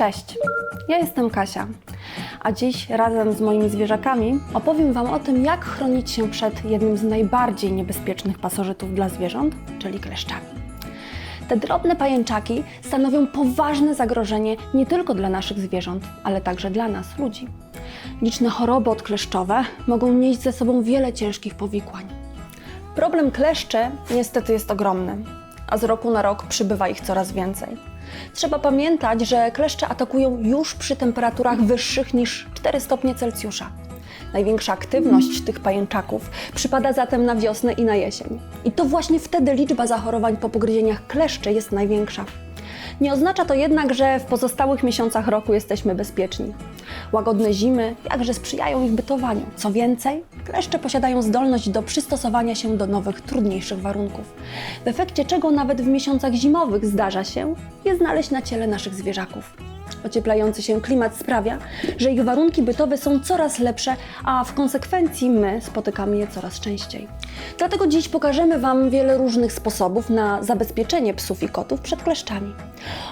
Cześć, ja jestem Kasia, a dziś razem z moimi zwierzakami opowiem Wam o tym, jak chronić się przed jednym z najbardziej niebezpiecznych pasożytów dla zwierząt, czyli kleszczami. Te drobne pajęczaki stanowią poważne zagrożenie nie tylko dla naszych zwierząt, ale także dla nas, ludzi. Liczne choroby odkleszczowe mogą nieść ze sobą wiele ciężkich powikłań. Problem kleszczy niestety jest ogromny, a z roku na rok przybywa ich coraz więcej. Trzeba pamiętać, że kleszcze atakują już przy temperaturach wyższych niż 4 stopnie Celsjusza. Największa aktywność tych pajęczaków przypada zatem na wiosnę i na jesień. I to właśnie wtedy liczba zachorowań po pogryzieniach kleszczy jest największa. Nie oznacza to jednak, że w pozostałych miesiącach roku jesteśmy bezpieczni. Łagodne zimy jakże sprzyjają ich bytowaniu. Co więcej, kleszcze posiadają zdolność do przystosowania się do nowych, trudniejszych warunków. W efekcie czego nawet w miesiącach zimowych zdarza się je znaleźć na ciele naszych zwierzaków. Ocieplający się klimat sprawia, że ich warunki bytowe są coraz lepsze, a w konsekwencji my spotykamy je coraz częściej. Dlatego dziś pokażemy Wam wiele różnych sposobów na zabezpieczenie psów i kotów przed kleszczami.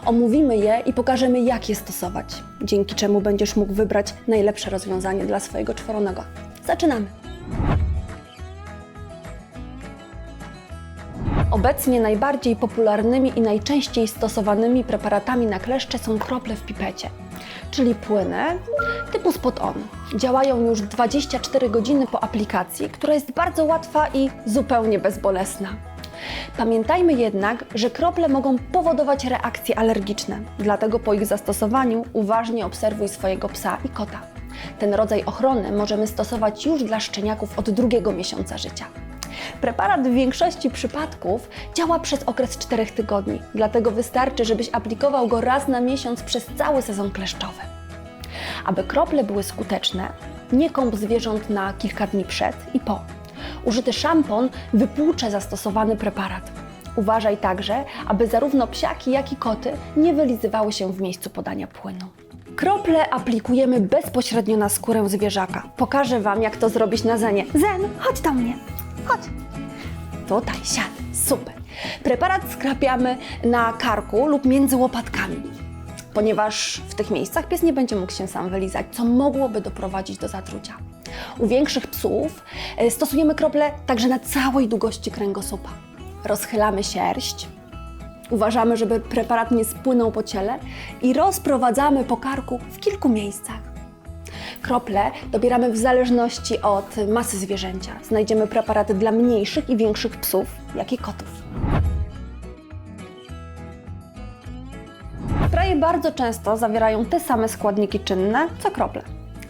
Omówimy je i pokażemy, jak je stosować, dzięki czemu będziesz mógł wybrać najlepsze rozwiązanie dla swojego czworonego. Zaczynamy! Obecnie najbardziej popularnymi i najczęściej stosowanymi preparatami na kleszcze są krople w pipecie, czyli płyny typu spot-on. Działają już 24 godziny po aplikacji, która jest bardzo łatwa i zupełnie bezbolesna. Pamiętajmy jednak, że krople mogą powodować reakcje alergiczne, dlatego po ich zastosowaniu uważnie obserwuj swojego psa i kota. Ten rodzaj ochrony możemy stosować już dla szczeniaków od drugiego miesiąca życia. Preparat w większości przypadków działa przez okres 4 tygodni, dlatego wystarczy, żebyś aplikował go raz na miesiąc przez cały sezon kleszczowy. Aby krople były skuteczne, nie kąp zwierząt na kilka dni przed i po. Użyty szampon wypłucze zastosowany preparat. Uważaj także, aby zarówno psiaki, jak i koty nie wylizywały się w miejscu podania płynu. Krople aplikujemy bezpośrednio na skórę zwierzaka. Pokażę Wam, jak to zrobić na zenie. Zen, chodź do mnie. Chodź. Tutaj, siad. Super. Preparat skrapiamy na karku lub między łopatkami, ponieważ w tych miejscach pies nie będzie mógł się sam wylizać, co mogłoby doprowadzić do zatrucia. U większych psów e, stosujemy krople także na całej długości kręgosłupa. Rozchylamy sierść, uważamy, żeby preparat nie spłynął po ciele i rozprowadzamy po karku w kilku miejscach. Krople dobieramy w zależności od masy zwierzęcia. Znajdziemy preparaty dla mniejszych i większych psów, jak i kotów. Spraye bardzo często zawierają te same składniki czynne co krople.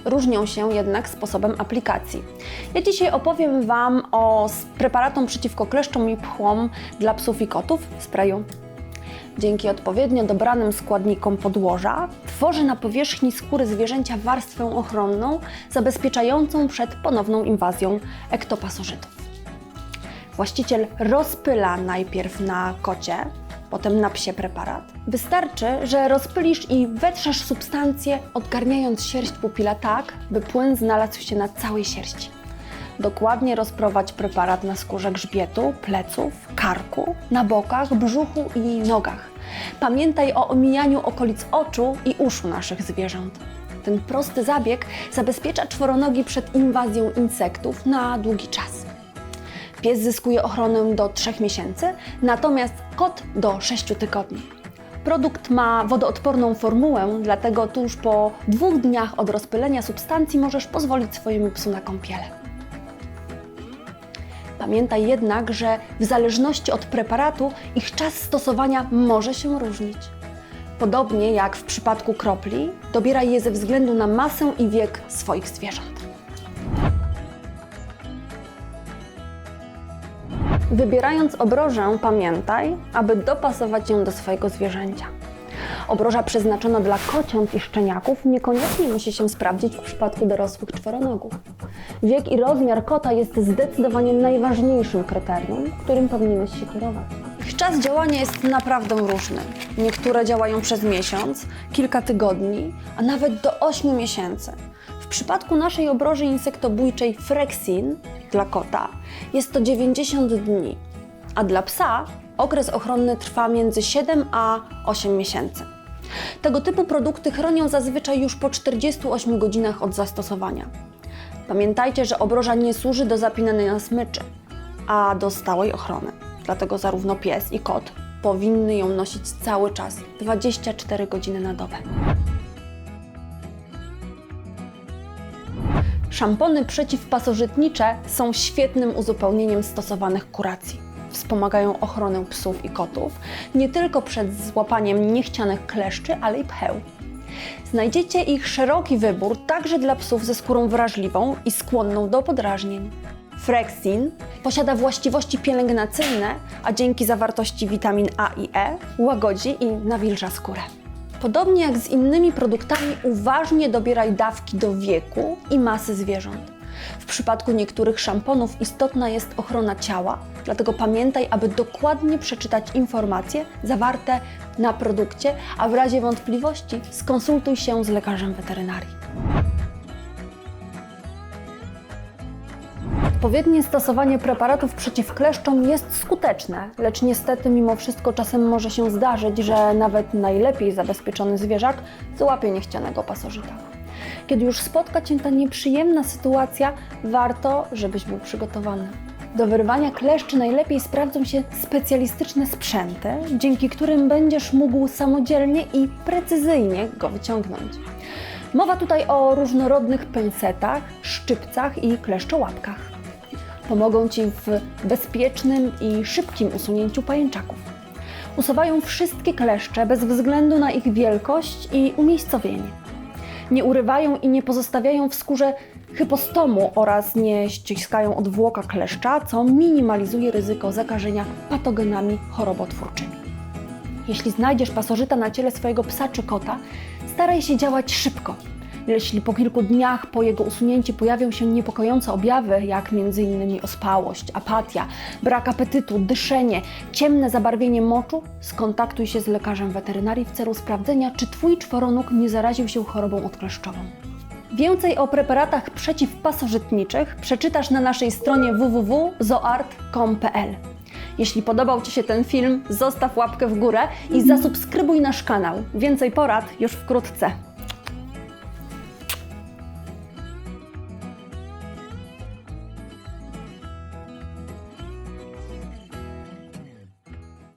Różnią się jednak sposobem aplikacji. Ja dzisiaj opowiem Wam o preparatom przeciwko kleszczom i pchłom dla psów i kotów w sprayu. Dzięki odpowiednio dobranym składnikom podłoża tworzy na powierzchni skóry zwierzęcia warstwę ochronną zabezpieczającą przed ponowną inwazją ektopasożytów. Właściciel rozpyla najpierw na kocie, potem na psie preparat. Wystarczy, że rozpylisz i wetrzesz substancję, odgarniając sierść pupila tak, by płyn znalazł się na całej sierści. Dokładnie rozprowadź preparat na skórze grzbietu, pleców, karku, na bokach, brzuchu i nogach. Pamiętaj o omijaniu okolic oczu i uszu naszych zwierząt. Ten prosty zabieg zabezpiecza czworonogi przed inwazją insektów na długi czas. Pies zyskuje ochronę do 3 miesięcy, natomiast kot do 6 tygodni. Produkt ma wodoodporną formułę, dlatego tuż po dwóch dniach od rozpylenia substancji możesz pozwolić swojemu psu na kąpielę. Pamiętaj jednak, że w zależności od preparatu ich czas stosowania może się różnić. Podobnie jak w przypadku kropli, dobieraj je ze względu na masę i wiek swoich zwierząt. Wybierając obrożę, pamiętaj, aby dopasować ją do swojego zwierzęcia. Obroża przeznaczona dla kociąt i szczeniaków niekoniecznie musi się sprawdzić w przypadku dorosłych czworonogów. Wiek i rozmiar kota jest zdecydowanie najważniejszym kryterium, którym powinieneś się kierować. Ich czas działania jest naprawdę różny. Niektóre działają przez miesiąc, kilka tygodni, a nawet do 8 miesięcy. W przypadku naszej obroży insektobójczej Frexin dla kota jest to 90 dni, a dla psa okres ochronny trwa między 7 a 8 miesięcy. Tego typu produkty chronią zazwyczaj już po 48 godzinach od zastosowania. Pamiętajcie, że obroża nie służy do zapinania smyczy, a do stałej ochrony. Dlatego zarówno pies i kot powinny ją nosić cały czas, 24 godziny na dobę. Szampony przeciwpasożytnicze są świetnym uzupełnieniem stosowanych kuracji. Wspomagają ochronę psów i kotów nie tylko przed złapaniem niechcianych kleszczy, ale i pcheł. Znajdziecie ich szeroki wybór także dla psów ze skórą wrażliwą i skłonną do podrażnień. Frexin posiada właściwości pielęgnacyjne, a dzięki zawartości witamin A i E łagodzi i nawilża skórę. Podobnie jak z innymi produktami, uważnie dobieraj dawki do wieku i masy zwierząt. W przypadku niektórych szamponów istotna jest ochrona ciała, dlatego pamiętaj, aby dokładnie przeczytać informacje zawarte na produkcie, a w razie wątpliwości skonsultuj się z lekarzem weterynarii. Odpowiednie stosowanie preparatów przeciw kleszczom jest skuteczne, lecz niestety mimo wszystko czasem może się zdarzyć, że nawet najlepiej zabezpieczony zwierzak złapie niechcianego pasożyta. Kiedy już spotka Cię ta nieprzyjemna sytuacja, warto, żebyś był przygotowany. Do wyrwania kleszczy najlepiej sprawdzą się specjalistyczne sprzęty, dzięki którym będziesz mógł samodzielnie i precyzyjnie go wyciągnąć. Mowa tutaj o różnorodnych pensetach, szczypcach i kleszczołapkach. Pomogą Ci w bezpiecznym i szybkim usunięciu pajęczaków. Usuwają wszystkie kleszcze bez względu na ich wielkość i umiejscowienie. Nie urywają i nie pozostawiają w skórze hypostomu oraz nie ściskają odwłoka kleszcza, co minimalizuje ryzyko zakażenia patogenami chorobotwórczymi. Jeśli znajdziesz pasożyta na ciele swojego psa czy kota, staraj się działać szybko. Jeśli po kilku dniach po jego usunięciu pojawią się niepokojące objawy, jak m.in. ospałość, apatia, brak apetytu, dyszenie, ciemne zabarwienie moczu, skontaktuj się z lekarzem weterynarii w celu sprawdzenia, czy Twój czworonóg nie zaraził się chorobą odkleszczową. Więcej o preparatach przeciwpasożytniczych przeczytasz na naszej stronie www.zoart.com.pl. Jeśli podobał Ci się ten film, zostaw łapkę w górę i zasubskrybuj nasz kanał. Więcej porad już wkrótce.